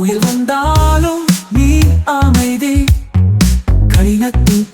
புயல் வந்தாலும் நீ அமைதி. கடினத்தின்